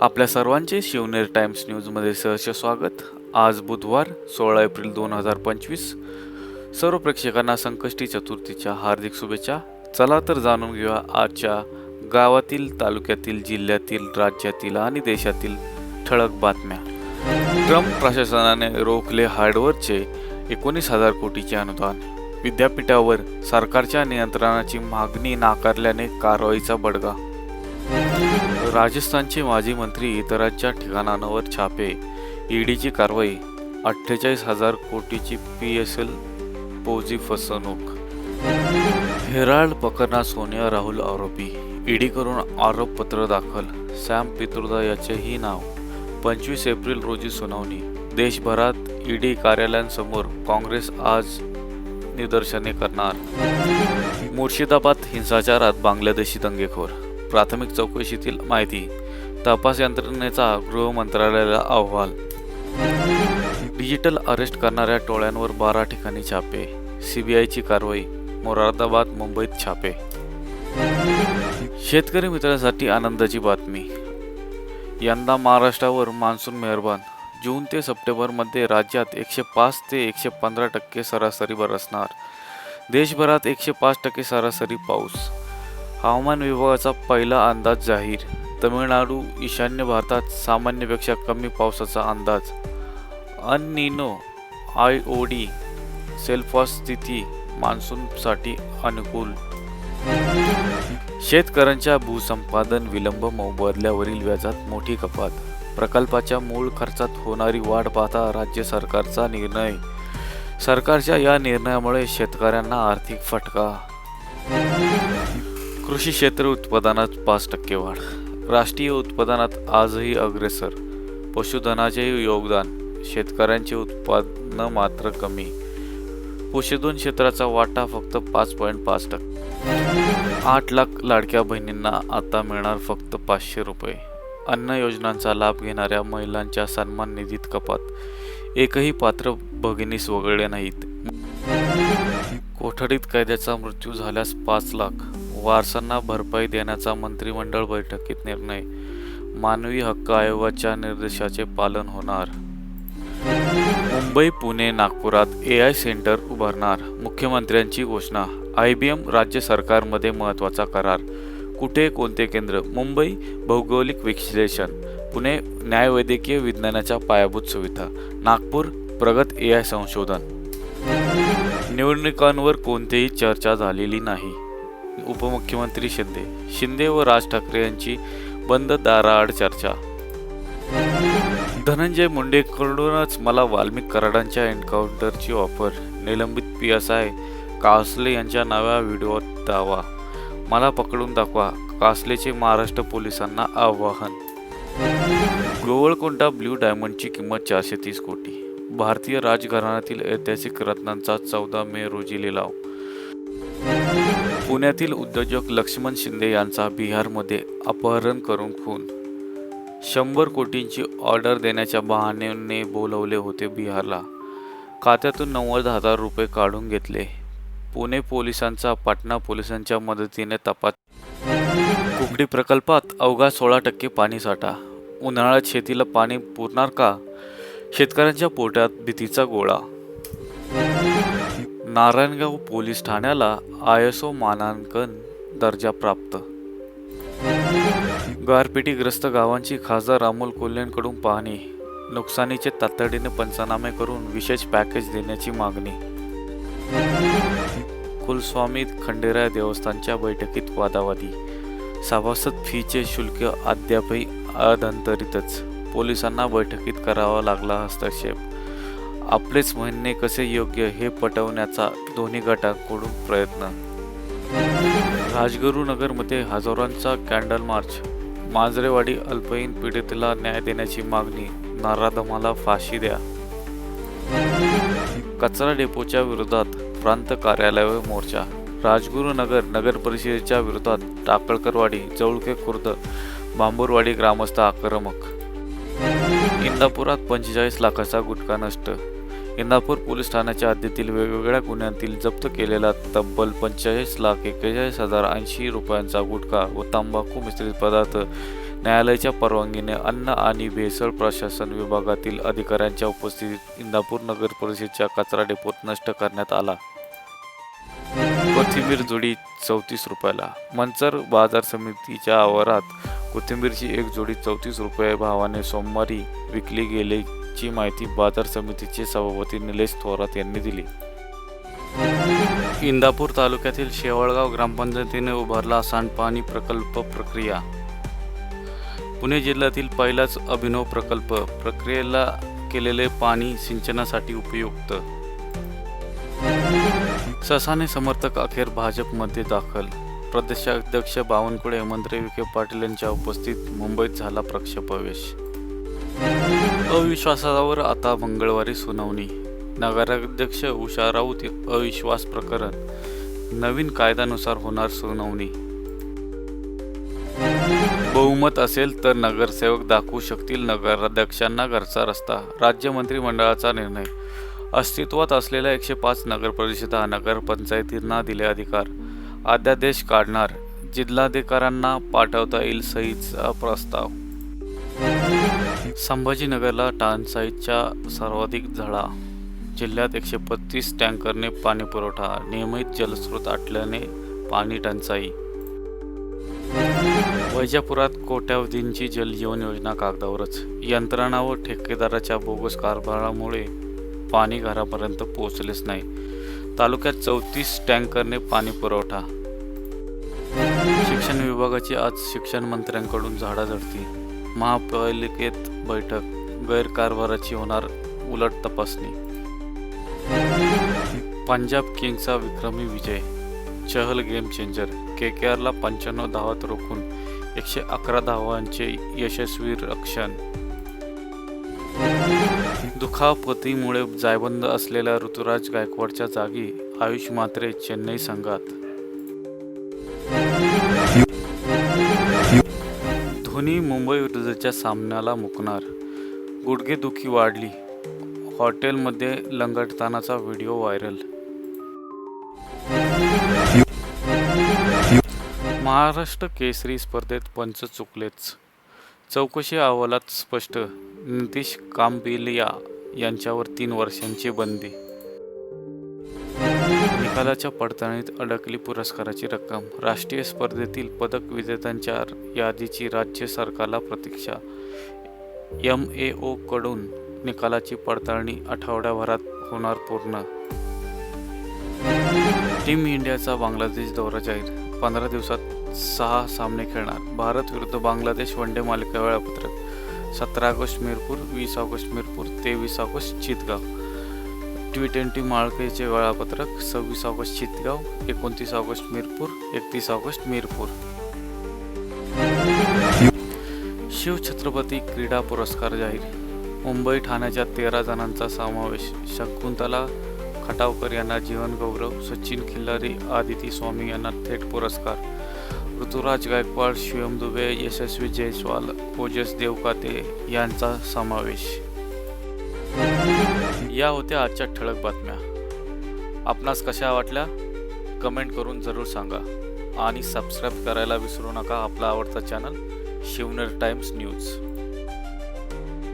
आपल्या सर्वांचे शिवनेर टाइम्स न्यूजमध्ये सहर्ष स्वागत. आज बुधवार सोळा एप्रिल दोन हजार पंचवीस. सर्व प्रेक्षकांना संकष्टी चतुर्थीच्या हार्दिक शुभेच्छा. चला तर जाणून घेऊया आजच्या गावातील तालुक्यातील जिल्ह्यातील राज्यातील आणि देशातील ठळक बातम्या. ट्रम्प प्रशासनाने रोखले हार्डवेअरचे एकोणीस हजार कोटीचे अनुदान. विद्यापीठावर सरकारच्या नियंत्रणाची मागणी नाकारल्याने कारवाईचा बडगा. राजस्थानचे माजी मंत्री इतरांच्या ठिकाणांवर छापे. ईडीची कारवाई अठ्ठेचाळीस हजार कोटीची पी एस एल पोजी फसवणूक. हेराल्ड प्रकरणात सोनिया राहुल आरोपी. ईडी करून आरोपपत्र दाखल सॅम पित्रुदा याचेही नाव. पंचवीस एप्रिल रोजी सुनावणी. देशभरात ईडी कार्यालयांसमोर काँग्रेस आज निदर्शने करणार. मुर्शिदाबाद हिंसाचारात बांगलादेशी दंगेखोर. प्राथमिक चौकशीतील माहिती तपास यंत्रणेचा गृह मंत्रालयाला अहवाल. डिजिटल अरेस्ट करणाऱ्या टोळ्यांवर बारा ठिकाणी छापे. सीबीआयची कारवाई मोरादाबाद मुंबईत छापे. शेतकरी मित्रांसाठी आनंदाची बातमी. यंदा महाराष्ट्रावर मान्सून मेहरबान. जून ते सप्टेंबरमध्ये राज्यात एकशे पाच ते एकशे पंधरा टक्के सरासरी बरसणार. देशभरात एकशे पाच टक्के सरासरी पाऊस. हवामान विभागाचा पहिला अंदाज जाहीर. तमिळनाडू ईशान्य भारतात सामान्यपेक्षा कमी पावसाचा अंदाज. अननिनो आय ओ डी सेल्फॉस स्थिती मान्सूनसाठी अनुकूल. शेतकऱ्यांच्या भूसंपादन विलंब मोबदल्यावरील व्याजात मोठी कपात. प्रकल्पाच्या मूळ खर्चात होणारी वाढ पाहता राज्य सरकारचा निर्णय. सरकारच्या या निर्णयामुळे शेतकऱ्यांना आर्थिक फटका. कृषी क्षेत्र उत्पादनात पाच टक्के वाढ. राष्ट्रीय उत्पादनात आजही अग्रेसर. पशुधनाचेही योगदान. शेतकऱ्यांचे उत्पादन मात्र कमी. पशुधन क्षेत्राचा वाटा फक्त पाच पॉईंट पाच टक्के. आठ लाख लाडक्या बहिणींना आता मिळणार फक्त पाचशे रुपये. अन्न योजनांचा लाभ घेणाऱ्या महिलांच्या सन्मान निधीत कपात. एकही पात्र भगिनीस वगळले नाहीत. कोठडीत कैद्याचा मृत्यू झाल्यास पाच लाख. वारसांना भरपाई देण्याचा मंत्रिमंडळ बैठकीत निर्णय. मानवी हक्क आयोगाच्या निर्देशाचे पालन होणार. मुंबई पुणे नागपुरात ए आय सेंटर उभारणार. मुख्यमंत्र्यांची घोषणा. आय बी एम राज्य सरकारमध्ये महत्त्वाचा करार. कुठे कोणते केंद्र? मुंबई भौगोलिक विश्लेषण. पुणे न्यायवैद्यकीय विज्ञानाच्या पायाभूत सुविधा. नागपूर प्रगत ए आय संशोधन. निवडणुकांवर कोणतीही चर्चा झालेली नाही. उपमुख्यमंत्री शिंदे शिंदे व राज ठाकरे यांची बंद दाराआड चर्चा. धनंजय मुंडेकडूनच मला वाल्मिक कराडांच्या एन्काउंटरची ऑफर निलंबित पी एस आय कासले यांच्या नव्या व्हिडिओत दावा. मला पकडून दाखवा कासलेचे महाराष्ट्र पोलिसांना आवाहन. गोवळकोंडा ब्ल्यू डायमंडची किंमत चारशे तीस कोटी. भारतीय राजघराण्यातील ऐतिहासिक रत्नांचा चौदा मे रोजी लिलाव. पुण्यातील उद्योजक लक्ष्मण शिंदे यांचा बिहारमध्ये अपहरण करून खून. शंभर कोटींची ऑर्डर देण्याच्या बहाण्याने बोलवले होते बिहारला. खात्यातून नव्वद हजार रुपये काढून घेतले. पुणे पोलिसांचा पाटणा पोलिसांच्या मदतीने तपास. कुकडी प्रकल्पात अवघा सोळा टक्के पाणीसाठा उन्हाळ्यात शेतीला पाणी पुरणार का? शेतकऱ्यांच्या पोटात भीतीचा गोळा. नारायणगाव पोलीस ठाण्याला आय एस ओ मानांकन दर्जा प्राप्त. गारपिटीग्रस्त गावांची खासदार अमोल कोल्हेंकडून पाहणी. नुकसानीचे तातडीने पंचनामे करून विशेष पॅकेज देण्याची मागणी. कुलस्वामी खंडेराय देवस्थानच्या बैठकीत वादावादी. सभासद फीचे शुल्क अद्यापही अधंतरितच. पोलिसांना बैठकीत करावा लागला हस्तक्षेप. आपलेच म्हणणे कसे योग्य हे पटवण्याचा दोन्ही गटांकडून प्रयत्न. राजगुरुनगरमध्ये हजारांचा कॅन्डल मार्च. मांजरेवाडी अल्पहीन पीडितेला न्याय देण्याची मागणी. नाराधमाला फाशी द्या. कचरा डेपोच्या विरोधात प्रांत कार्यालयावर मोर्चा. राजगुरुनगर नगर परिषदेच्या विरोधात टाकळकरवाडी जवळके खुर्द बांबूरवाडी ग्रामस्थ आक्रमक. इंदापुरात पंचेचाळीस लाखाचा गुटखा नष्ट. इंदापूर पोलीस ठाण्याच्या हद्दीतील वेगवेगळ्या गुन्ह्यांतील जप्त केलेला तब्बल पंचेचाळीस लाख एक्केचाळीस हजार ऐंशी रुपयांचा गुटखा व तंबाखू मिश्रित पदार्थ न्यायालयाच्या परवानगीने अन्न आणि भेसळ प्रशासन विभागातील अधिकाऱ्यांच्या उपस्थितीत इंदापूर नगर परिषदेच्या कचरा डेपोत नष्ट करण्यात आला. कोथिंबीर जोडी चौतीस रुपयाला. मंचर बाजार समितीच्या आवारात कोथिंबीरची एक जोडी चौतीस रुपये भावाने सोमवारी विकली ची माहिती बाजार समितीचे सभापती निलेश थोरात यांनी दिली. इंदापूर तालुक्यातील शेवळगाव ग्रामपंचायतीने उभारला सांडपाणी प्रकल्प प्रक्रिया. पुणे जिल्ह्यातील पहिलाच अभिनव प्रकल्प प्रक्रियेला केलेले पाणी सिंचनासाठी उपयुक्त. ससाने समर्थक अखेर भाजपमध्ये दाखल. प्रदेशाध्यक्ष बावनकुळे मंत्री विखे पाटील यांच्या उपस्थित मुंबईत झाला प्रक्षेपवेश. अविश्वासावर आता मंगळवारी सुनावणी. नगराध्यक्ष उषा राऊत अविश्वास प्रकरण. नवीन कायद्यानुसार होणार सुनावणी. बहुमत असेल तर नगरसेवक दाखवू शकतील नगराध्यक्षांना घरचा रस्ता. राज्य मंत्रिमंडळाचा निर्णय. अस्तित्वात असलेल्या एकशे पाच नगरपरिषदा नगरपंचायतींना दिले अधिकार. अध्यादेश काढणार. जिल्हाधिकाऱ्यांना पाठवता येईल सहीचा प्रस्ताव. संभाजीनगरला टानसाईच्या सर्वाधिक झळा जिल्ह्यात एकशे पस्तीस टँकरने पाणी पुरवठा नियमित जलस्रोत आटल्याने पाणी टंचाई. वैजापुरात कोट्यावधींची जलजीवन योजना कागदावरच. यंत्रणा व ठेकेदाराच्या बोगस कारभारामुळे पाणी घरापर्यंत पोहोचलेच नाही. तालुक्यात चौतीस टँकरने पाणी पुरवठा. शिक्षण विभागाची आज शिक्षण मंत्र्यांकडून झाडाझडती महापालिकेत बैठक गैरकारभाराची होणार उलट तपासणी. पंजाब किंग्सचा विक्रमी विजय Chahal game changer K K आरला पंच्याण्णव धावात रोखून एकशे अकरा धावांचे यशस्वी रक्षण. दुखापतीमुळे जायबंद असलेल्या ऋतुराज गायकवाडच्या जागी आयुष मात्रे चेन्नई संघात. धोनी मुंबई विरुद्धच्या सामन्याला मुकणार. गुडघेदुखी वाढली. हॉटेलमध्ये लंगटतानाचा व्हिडिओ व्हायरल. महाराष्ट्र केसरी स्पर्धेत पंच चुकलेच. चौकशी अहवालात स्पष्ट नितीश कांबिलिया यांच्यावर तीन वर्षांची बंदी. निकालाच्या पडताळणीत अडकली पुरस्काराची रक्कम. राष्ट्रीय स्पर्धेतील पदक विजेत्यांच्या यादीची राज्य सरकारला प्रतीक्षा. एम ए ओ कडून निकालाची पडताळणी आठवड्याभरात होणार पूर्ण. टीम इंडियाचा बांगलादेश दौरा जाहीर. पंधरा दिवसात सहा सामने खेळणार. भारत विरुद्ध बांगलादेश वनडे मालिका वेळापत्रक. सतरा ऑगस्ट मिरपूर वीस ऑगस्ट मिरपूर तेवीस ऑगस्ट चितगाव. टी ट्वेंटी माळकेचे वेळापत्रक सव्वीस ऑगस्ट चितगाव एकोणतीस ऑगस्ट मिरपूर एकतीस ऑगस्ट मिरपूर. शिवछत्रपती क्रीडा पुरस्कार जाहीर. मुंबई ठाण्याच्या तेरा जणांचा समावेश. शकुंतला खटावकर यांना जीवन गौरव सचिन खिल्लारी आदिती स्वामी यांना थेट पुरस्कार. ऋतुराज गायकवाड शिवम दुबे यशस्वी जयस्वाल ओजस देवकाते यांचा समावेश. या होत्या आजच्या ठळक बातम्या. आपणास कशा वाटल्या? कमेंट करून जरूर सांगा. आणि सबस्क्राईब करायला विसरू नका आपला आवडता चॅनल शिवनेर टाइम्स न्यूज.